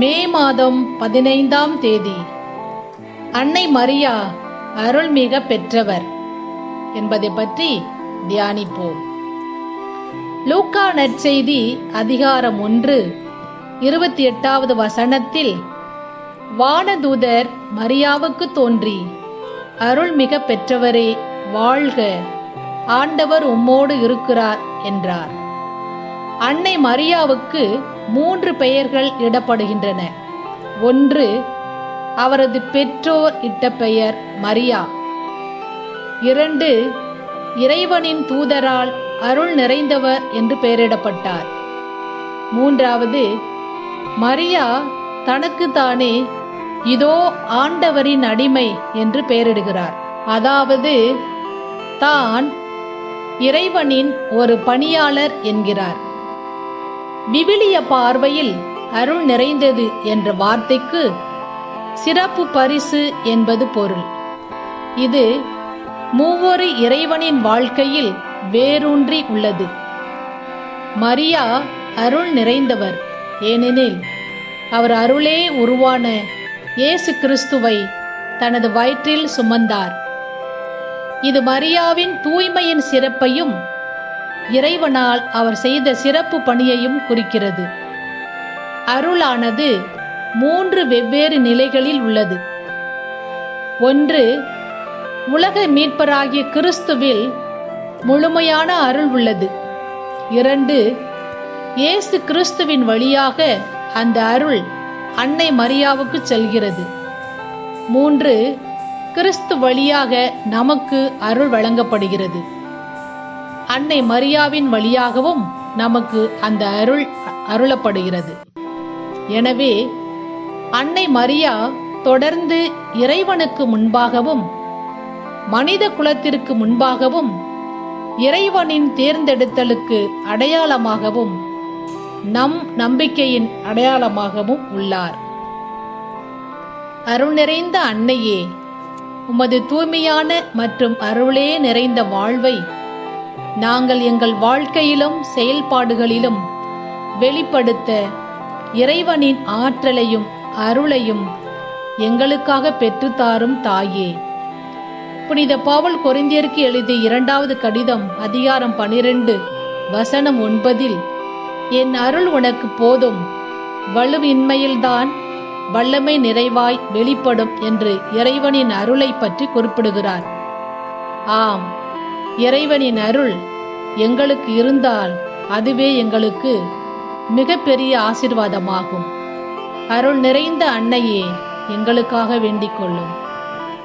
மே மாதம் பதினைந்தாம் தேதி. அன்னை மரியா அருள்மிக பெற்றவர் என்பதை பற்றி தியானிப்போம். லூக்கா நற்செய்தி அதிகாரம் ஒன்று இருபத்தி எட்டாவது வசனத்தில் வானதூதர் மரியாவுக்கு தோன்றி அருள்மிக பெற்றவரே வாழ்க ஆண்டவர் உம்மோடு இருக்கிறார் என்றார். அன்னை மரியாவுக்கு மூன்று பெயர்கள் இடப்படுகின்றன. ஒன்று அவரது பெற்றோர் இட்ட பெயர் மரியா. இரண்டு இறைவனின் தூதரால் அருள் நிறைந்தவர் என்று பெயரிடப்பட்டார். மூன்றாவது மரியா தனக்கு தானே இதோ ஆண்டவரின் அடிமை என்று பெயரிடுகிறார். அதாவது தான் இறைவனின் ஒரு பணியாளர் என்கிறார். விவிலிய பார்வையில் அருள் நிறைந்தது என்ற வார்த்தைக்கு சிறப்பு பரிசு என்பது பொருள். இது மூவொரு இறைவனின் வாழ்க்கையில் வேரூன்றி உள்ளது. மரியா அருள் நிறைந்தவர். ஏனெனில் அவர் அருளே உருவான இயேசு கிறிஸ்துவை தனது வயிற்றில் சுமந்தார். இது மரியாவின் தூய்மையின் சிறப்பையும் இறைவனால் அவர் செய்த சிறப்பு பணியையும் குறிக்கிறது. அருளானது மூன்று வெவ்வேறு நிலைகளில் உள்ளது. ஒன்று உலக மீட்பராகிய கிறிஸ்துவில் முழுமையான அருள் உள்ளது. இரண்டு இயேசு கிறிஸ்துவின் வழியாக அந்த அருள் அன்னை மரியாவுக்கு செல்கிறது. மூன்று கிறிஸ்து வழியாக நமக்கு அருள் வழங்கப்படுகிறது. அன்னை மரியாவின் வழியாகவும் நமக்கு அந்த அருள் அருளப்படுகிறது. எனவே அன்னை மரியா தொடர்ந்து இறைவனுக்கு முன்பாகவும் மனித குலத்திற்கு முன்பாகவும் இறைவனின் தேர்ந்தெடுத்தலுக்கு அடையாளமாகவும் நம் நம்பிக்கையின் அடையாளமாகவும் உள்ளார். அருள் நிறைந்த அன்னையே உமது தூய்மையான மற்றும் அருளே நிறைந்த வாழ்வை நாங்கள் எங்கள் வாழ்க்கையிலும் செயல்பாடுகளிலும் வெளிப்படுத்த இறைவனின் ஆற்றலையும் அருளையும் எங்களுக்காக பெற்றுத்தாரும் தாயே. புனித பாவல் கொரிந்தியருக்கு எழுதிய இரண்டாவது கடிதம் அதிகாரம் பனிரெண்டு வசனம் ஒன்பதில் என் அருள் உனக்கு போதும் வலுவின்மையில்தான் வல்லமை நிறைவாய் வெளிப்படும் என்று இறைவனின் அருளை பற்றி குறிப்பிடுகிறார். ஆம். இறைவனின் அருள் எங்களுக்கு இருந்தால் அதுவே எங்களுக்கு மிகப்பெரிய ஆசிர்வாதமாகும். அருள் நிறைந்த அன்னையே எங்களுக்காக வேண்டிக் கொள்ளும்.